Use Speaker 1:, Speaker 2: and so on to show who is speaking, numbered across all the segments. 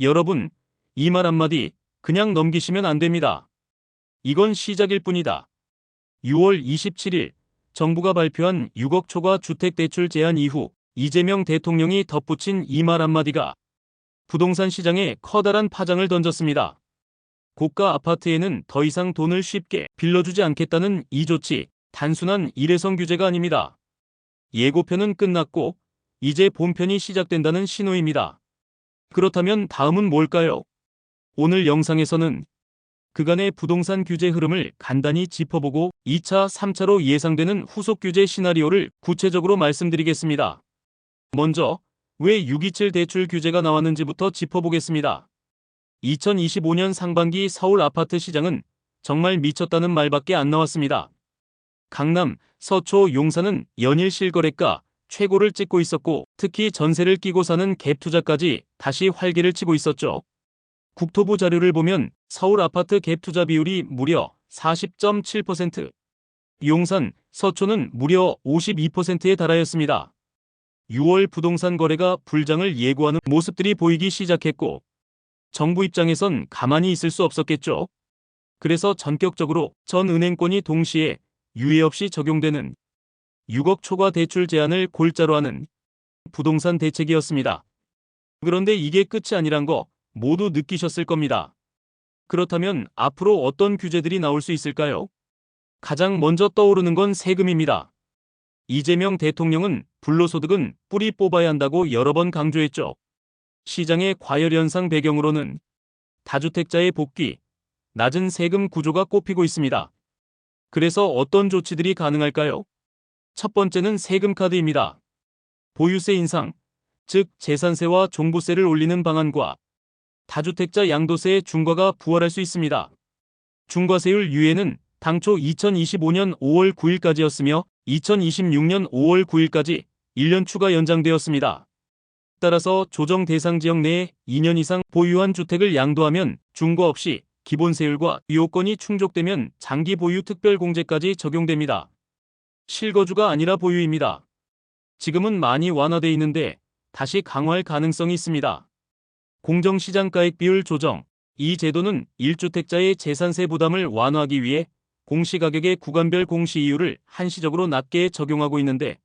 Speaker 1: 여러분, 이 말 한마디 그냥 넘기시면 안 됩니다. 이건 시작일 뿐이다. 6월 27일 정부가 발표한 6억 초과 주택대출 제한 이후 이재명 대통령이 덧붙인 이 말 한마디가 부동산 시장에 커다란 파장을 던졌습니다. 고가 아파트에는 더 이상 돈을 쉽게 빌려주지 않겠다는 이 조치, 단순한 일회성 규제가 아닙니다. 예고편은 끝났고 이제 본편이 시작된다는 신호입니다. 그렇다면 다음은 뭘까요? 오늘 영상에서는 그간의 부동산 규제 흐름을 간단히 짚어보고 2차, 3차로 예상되는 후속 규제 시나리오를 구체적으로 말씀드리겠습니다. 먼저 왜 627 대출 규제가 나왔는지부터 짚어보겠습니다. 2025년 상반기 서울 아파트 시장은 정말 미쳤다는 말밖에 안 나왔습니다. 강남, 서초, 용산은 연일 실거래가 최고를 찍고 있었고 특히 전세를 끼고 사는 갭 투자까지 다시 활기를 치고 있었죠. 국토부 자료를 보면 서울 아파트 갭 투자 비율이 무려 40.7%, 용산, 서초는 무려 52%에 달하였습니다. 6월 부동산 거래가 불장을 예고하는 모습들이 보이기 시작했고 정부 입장에선 가만히 있을 수 없었겠죠. 그래서 전격적으로 전 은행권이 동시에 유예 없이 적용되는 6억 초과 대출 제한을 골자로 하는 부동산 대책이었습니다. 그런데 이게 끝이 아니란 거 모두 느끼셨을 겁니다. 그렇다면 앞으로 어떤 규제들이 나올 수 있을까요? 가장 먼저 떠오르는 건 세금입니다. 이재명 대통령은 불로소득은 뿌리 뽑아야 한다고 여러 번 강조했죠. 시장의 과열 현상 배경으로는 다주택자의 복귀, 낮은 세금 구조가 꼽히고 있습니다. 그래서 어떤 조치들이 가능할까요? 첫 번째는 세금 카드입니다. 보유세 인상, 즉 재산세와 종부세를 올리는 방안과 다주택자 양도세의 중과가 부활할 수 있습니다. 중과세율 유예는 당초 2025년 5월 9일까지였으며 2026년 5월 9일까지 1년 추가 연장되었습니다. 따라서 조정 대상 지역 내에 2년 이상 보유한 주택을 양도하면 중과 없이 기본세율과 요건이 충족되면 장기 보유 특별공제까지 적용됩니다. 실거주가 아니라 보유입니다. 지금은 많이 완화돼 있는데 다시 강화할 가능성이 있습니다. 공정시장가액 비율 조정. 이 제도는 1주택자의 재산세 부담을 완화하기 위해 공시가격의 구간별 공시 이율을 한시적으로 낮게 적용하고 있는데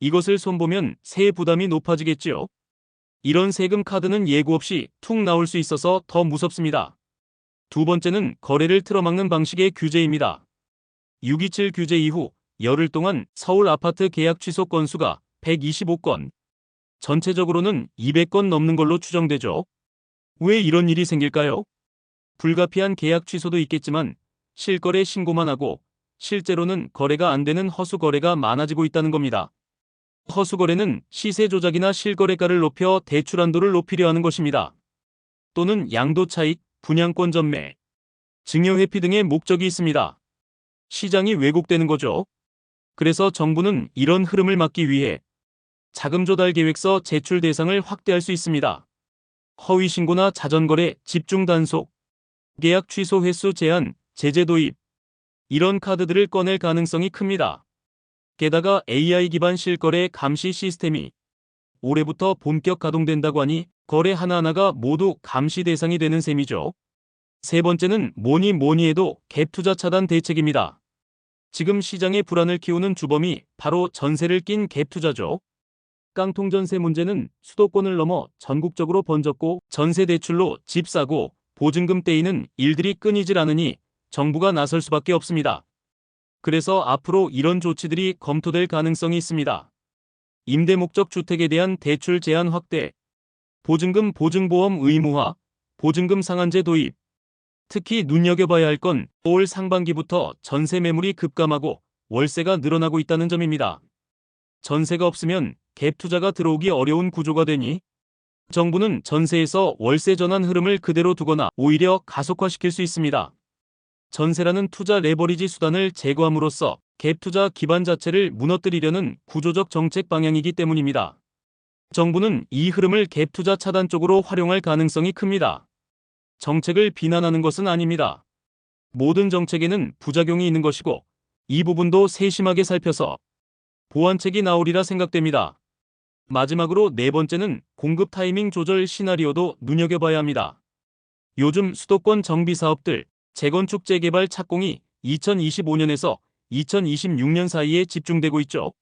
Speaker 1: 이것을 손보면 세액 부담이 높아지겠지요. 이런 세금 카드는 예고 없이 툭 나올 수 있어서 더 무섭습니다. 두 번째는 거래를 틀어막는 방식의 규제입니다. 627 규제 이후 열흘 동안 서울 아파트 계약 취소 건수가 125건, 전체적으로는 200건 넘는 걸로 추정되죠. 왜 이런 일이 생길까요? 불가피한 계약 취소도 있겠지만 실거래 신고만 하고 실제로는 거래가 안 되는 허수 거래가 많아지고 있다는 겁니다. 허수 거래는 시세 조작이나 실거래가를 높여 대출 한도를 높이려 하는 것입니다. 또는 양도 차익, 분양권 전매, 증여 회피 등의 목적이 있습니다. 시장이 왜곡되는 거죠. 그래서 정부는 이런 흐름을 막기 위해 자금 조달 계획서 제출 대상을 확대할 수 있습니다. 허위 신고나 자전거래 집중 단속, 계약 취소 횟수 제한, 제재 도입 이런 카드들을 꺼낼 가능성이 큽니다. 게다가 AI 기반 실거래 감시 시스템이 올해부터 본격 가동된다고 하니 거래 하나하나가 모두 감시 대상이 되는 셈이죠. 세 번째는 뭐니 뭐니 해도 갭 투자 차단 대책입니다. 지금 시장의 불안을 키우는 주범이 바로 전세를 낀 갭 투자죠. 깡통 전세 문제는 수도권을 넘어 전국적으로 번졌고 전세 대출로 집 사고 보증금 떼이는 일들이 끊이질 않으니 정부가 나설 수밖에 없습니다. 그래서 앞으로 이런 조치들이 검토될 가능성이 있습니다. 임대 목적 주택에 대한 대출 제한 확대, 보증금 보증보험 의무화, 보증금 상한제 도입. 특히 눈여겨봐야 할 건 올 상반기부터 전세 매물이 급감하고 월세가 늘어나고 있다는 점입니다. 전세가 없으면 갭 투자가 들어오기 어려운 구조가 되니 정부는 전세에서 월세 전환 흐름을 그대로 두거나 오히려 가속화시킬 수 있습니다. 전세라는 투자 레버리지 수단을 제거함으로써 갭 투자 기반 자체를 무너뜨리려는 구조적 정책 방향이기 때문입니다. 정부는 이 흐름을 갭 투자 차단 쪽으로 활용할 가능성이 큽니다. 정책을 비난하는 것은 아닙니다. 모든 정책에는 부작용이 있는 것이고 이 부분도 세심하게 살펴서 보완책이 나오리라 생각됩니다. 마지막으로 네 번째는 공급 타이밍 조절 시나리오도 눈여겨봐야 합니다. 요즘 수도권 정비 사업들, 재건축 재개발 착공이 2025년에서 2026년 사이에 집중되고 있죠.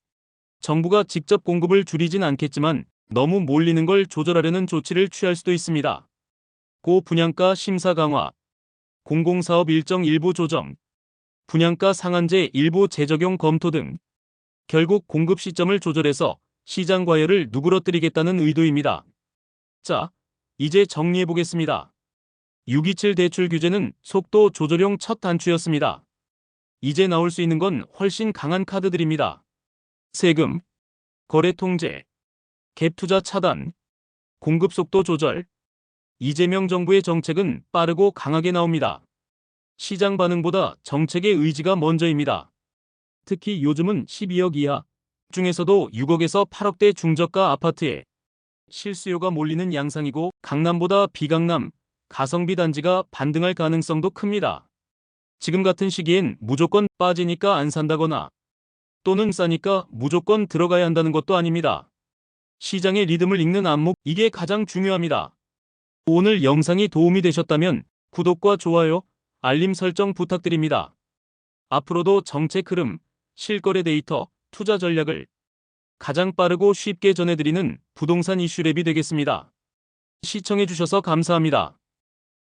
Speaker 1: 정부가 직접 공급을 줄이진 않겠지만 너무 몰리는 걸 조절하려는 조치를 취할 수도 있습니다. 고 분양가 심사 강화, 공공사업 일정 일부 조정, 분양가 상한제 일부 재적용 검토 등 결국 공급 시점을 조절해서 시장 과열을 누그러뜨리겠다는 의도입니다. 자, 이제 정리해 보겠습니다. 627 대출 규제는 속도 조절용 첫 단추였습니다. 이제 나올 수 있는 건 훨씬 강한 카드들입니다. 세금, 거래 통제, 갭 투자 차단, 공급 속도 조절. 이재명 정부의 정책은 빠르고 강하게 나옵니다. 시장 반응보다 정책의 의지가 먼저입니다. 특히 요즘은 12억 이하 중에서도 6억에서 8억대 중저가 아파트에 실수요가 몰리는 양상이고 강남보다 비강남, 가성비 단지가 반등할 가능성도 큽니다. 지금 같은 시기엔 무조건 빠지니까 안 산다거나 또는 싸니까 무조건 들어가야 한다는 것도 아닙니다. 시장의 리듬을 읽는 안목 이게 가장 중요합니다. 오늘 영상이 도움이 되셨다면 구독과 좋아요, 알림 설정 부탁드립니다. 앞으로도 정책 흐름, 실거래 데이터, 투자 전략을 가장 빠르고 쉽게 전해드리는 부동산 이슈랩이 되겠습니다. 시청해주셔서 감사합니다.